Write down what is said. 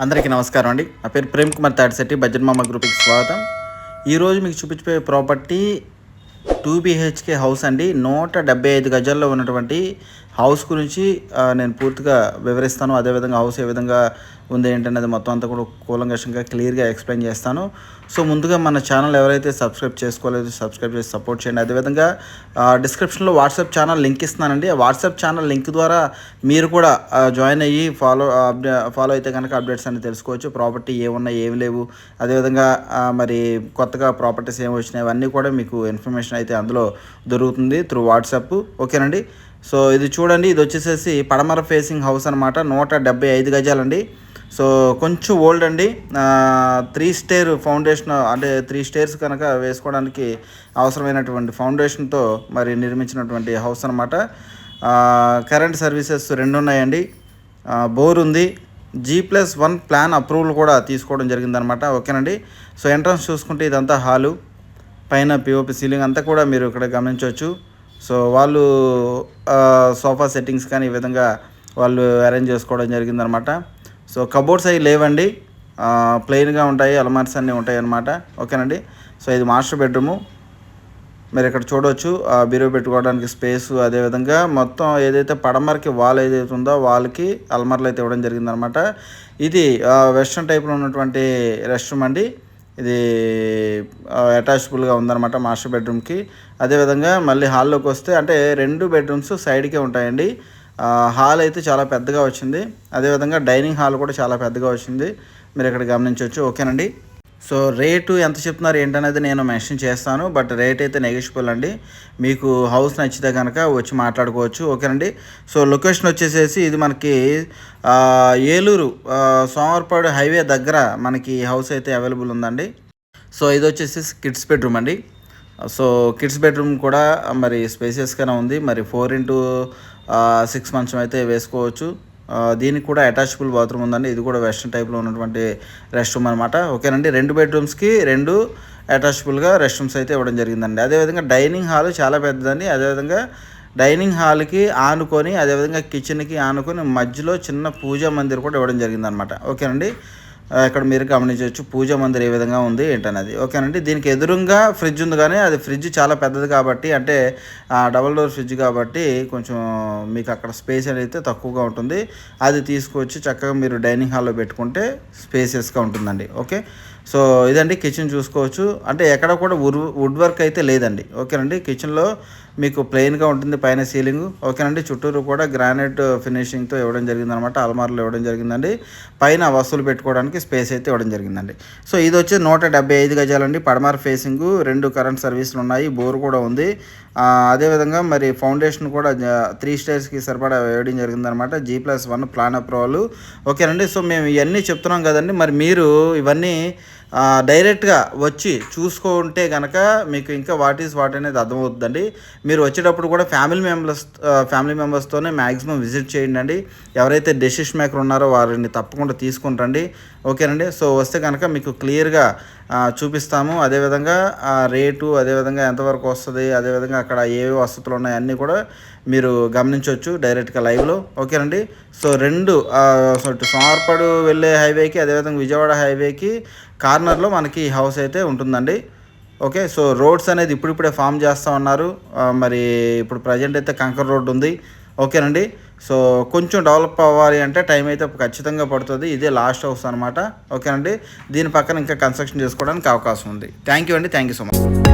అందరికీ నమస్కారం అండి. నా పేరు ప్రేమ్ కుమార్ తాడిశెట్టి బడ్జెట్ మామ గ్రూప్కి స్వాగతం. ఈరోజు మీకు చూపించిపోయే ప్రాపర్టీ టూ బిహెచ్కే హౌస్ అండి. నూట డెబ్బై ఐదు గజాల్లో ఉన్నటువంటి హౌస్ గురించి నేను పూర్తిగా వివరిస్తాను. అదేవిధంగా హౌస్ ఏ విధంగా ఉంది ఏంటనేది మొత్తం అంతా కూడా కూలంకషంగా క్లియర్గా ఎక్స్ప్లెయిన్ చేస్తాను. సో ముందుగా మన ఛానల్ ఎవరైతే సబ్స్క్రైబ్ చేసుకోలేదు సబ్స్క్రైబ్ చేసి సపోర్ట్ చేయండి. అదేవిధంగా డిస్క్రిప్షన్లో వాట్సాప్ ఛానల్ లింక్ ఇస్తున్నానండి. ఆ వాట్సాప్ ఛానల్ లింక్ ద్వారా మీరు కూడా జాయిన్ అయ్యి ఫాలో అప్డే ఫాలో అయితే కనుక అప్డేట్స్ అన్ని తెలుసుకోవచ్చు. ప్రాపర్టీ ఏమున్నాయి ఏమి లేవు. అదేవిధంగా మరి కొత్తగా ప్రాపర్టీస్ ఏమి వచ్చినాయి అవన్నీ కూడా మీకు ఇన్ఫర్మేషన్ అయితే అందులో దొరుకుతుంది త్రూ వాట్సాప్. ఓకేనండి? సో ఇది చూడండి ఇది వచ్చేసేసి పడమర ఫేసింగ్ హౌస్ అనమాట నూట డెబ్బై ఐదు గజాలండి. సో కొంచెం ఓల్డ్ అండి. త్రీ స్టేర్ ఫౌండేషన్ అంటే త్రీ స్టేర్స్ కనుక వేసుకోవడానికి అవసరమైనటువంటి ఫౌండేషన్తో మరి నిర్మించినటువంటి హౌస్ అనమాట కరెంట్ సర్వీసెస్ రెండు ఉన్నాయండి. బోర్ ఉంది. G plus one plan approval కూడా తీసుకోవడం జరిగిందనమాట ఓకేనండి? సో ఎంట్రన్స్ చూసుకుంటే ఇదంతా హాలు పైన పిఓపి సీలింగ్ అంతా కూడా మీరు ఇక్కడ గమనించవచ్చు. సో వాళ్ళు సోఫా సెట్టింగ్స్ కానీ ఈ విధంగా వాళ్ళు అరేంజ్ చేసుకోవడం జరిగిందనమాట. సో కబోర్డ్స్ అవి లేవండి. ప్లెయిన్గా ఉంటాయి అలమార్స్ అన్నీ ఉంటాయి అనమాట ఓకేనండి? సో ఇది మాస్టర్ బెడ్రూము మీరు ఇక్కడ చూడవచ్చు ఆ బీరో పెట్టుకోవడానికి స్పేస్ అదేవిధంగా మొత్తం ఏదైతే పడమరకి వాల్ ఏదైతే ఉందో వాళ్ళకి అల్మర్లు అయితే ఇవ్వడం జరిగిందనమాట. ఇది వెస్ట్రన్ టైప్లో ఉన్నటువంటి రెస్ట్ రూమ్ అండి. ఇది అటాచబుల్గా ఉందన్నమాట మాస్టర్ బెడ్రూమ్కి. అదేవిధంగా మళ్ళీ హాల్లోకి వస్తే అంటే రెండు బెడ్రూమ్స్ సైడ్కే ఉంటాయండి. హాల్ అయితే చాలా పెద్దగా వచ్చింది. అదేవిధంగా డైనింగ్ హాల్ కూడా చాలా పెద్దగా వచ్చింది. మీరు ఇక్కడ గమనించవచ్చు. ఓకేనండి? సో రేటు ఎంత చెప్తున్నారు ఏంటనేది నేను మెన్షన్ చేస్తాను బట్ రేట్ అయితే నెగిషియబుల్ అండి. మీకు హౌస్ నచ్చితే కనుక వచ్చి మాట్లాడుకోవచ్చు ఓకేనండి? సో లొకేషన్ వచ్చేసేసి ఇది మనకి ఏలూరు సోమవారపాడు హైవే దగ్గర మనకి హౌస్ అయితే అవైలబుల్ ఉందండి. సో ఇది వచ్చేసి కిడ్స్ బెడ్రూమ్ అండి. సో కిడ్స్ బెడ్రూమ్ కూడా మరి స్పేసియస్గానే ఉంది. మరి ఫోర్ ఇంటూ సిక్స్ మంచం అయితే వేసుకోవచ్చు. దీనికి కూడా అటాచబుల్ బాత్రూమ్ ఉందండి. ఇది కూడా వెస్ట్రన్ టైప్లో ఉన్నటువంటి రెస్ట్ రూమ్ అనమాట ఓకేనండి. రెండు బెడ్రూమ్స్కి రెండు అటాచబుల్గా రెస్ట్ రూమ్స్ అయితే ఇవ్వడం జరిగిందండి. అదేవిధంగా డైనింగ్ హాల్ చాలా పెద్దదండి. అదేవిధంగా డైనింగ్ హాల్కి ఆనుకొని అదేవిధంగా కిచెన్కి ఆనుకొని మధ్యలో చిన్న పూజా మందిర్ కూడా ఇవ్వడం జరిగిందనమాట ఓకేనండి. ఇక్కడ మీరు గమనించవచ్చు పూజ మందిర్ ఏ విధంగా ఉంది ఏంటనేది. ఓకేనండి? దీనికి ఎదురుగా ఫ్రిడ్జ్ ఉంది కానీ అది ఫ్రిడ్జ్ చాలా పెద్దది కాబట్టి అంటే డబల్ డోర్ ఫ్రిడ్జ్ కాబట్టి కొంచెం మీకు అక్కడ స్పేస్ అనేది తక్కువగా ఉంటుంది. అది తీసుకొచ్చి చక్కగా మీరు డైనింగ్ హాల్లో పెట్టుకుంటే స్పేసెస్గా ఉంటుందండి. ఓకే? సో ఇదండి కిచెన్ చూసుకోవచ్చు. అంటే ఎక్కడ కూడా వుడ్ వుడ్ వర్క్ అయితే లేదండి. ఓకేనండి? కిచెన్లో మీకు ప్లెయిన్గా ఉంటుంది పైన సీలింగ్ ఓకేనండి చుట్టూరు కూడా గ్రానైట్ ఫినిషింగ్తో ఇవ్వడం జరిగిందనమాట అల్మార్లు ఇవ్వడం జరిగిందండి. పైన వస్తువులు పెట్టుకోవడానికి స్పేస్ అయితే ఇవ్వడం జరిగిందండి. సో ఇది వచ్చి నూట డెబ్బై ఐదు గజాలండి. పడమర ఫేసింగ్ రెండు కరెంట్ సర్వీసులు ఉన్నాయి. బోర్ కూడా ఉంది. అదేవిధంగా మరి ఫౌండేషన్ కూడా త్రీ స్టేర్స్కి సరిపడా వేయడం జరిగిందనమాట G plus one plan approval ఓకేనండి సో మేము ఇవన్నీ చెప్తున్నాం కదండి. మరి మీరు ఇవన్నీ డైరెక్ట్గా వచ్చి చూసుకుంటే కనుక మీకు ఇంకా వాట్ ఈస్ వాట్ అనేది అర్థమవుతుందండి. మీరు వచ్చేటప్పుడు కూడా ఫ్యామిలీ మెంబర్స్ ఫ్యామిలీ మెంబర్స్తోనే మ్యాక్సిమం విజిట్ చేయండి అండి. ఎవరైతే డెసిషన్ మేకర్ ఉన్నారో వారిని తప్పకుండా తీసుకుంటండి ఓకేనండి? సో వస్తే కనుక మీకు క్లియర్గా చూపిస్తాము. అదేవిధంగా రేటు అదేవిధంగా ఎంతవరకు వస్తుంది అదేవిధంగా అక్కడ ఏవే వసతులు ఉన్నాయి అన్నీ కూడా మీరు గమనించవచ్చు డైరెక్ట్గా లైవ్లో. ఓకేనండి? సో రెండు సో ఇటు వెళ్ళే హైవేకి అదేవిధంగా విజయవాడ హైవేకి కార్నర్లో మనకి హౌస్ అయితే ఉంటుందండి. ఓకే సో రోడ్స్ అనేది ఇప్పుడిప్పుడే ఫామ్ చేస్తూ ఉన్నారు. మరి ఇప్పుడు ప్రజెంట్ అయితే కంకర్ రోడ్ ఉంది. ఓకేనండి సో కొంచెం డెవలప్ అవ్వాలి అంటే టైం అయితే ఖచ్చితంగా పడుతుంది. ఇదే లాస్ట్ హౌస్ అనమాట ఓకేనండి దీని పక్కన ఇంకా కన్స్ట్రక్షన్ చేసుకోవడానికి అవకాశం ఉంది. థ్యాంక్ యూ అండి థ్యాంక్ యూ సో మచ్.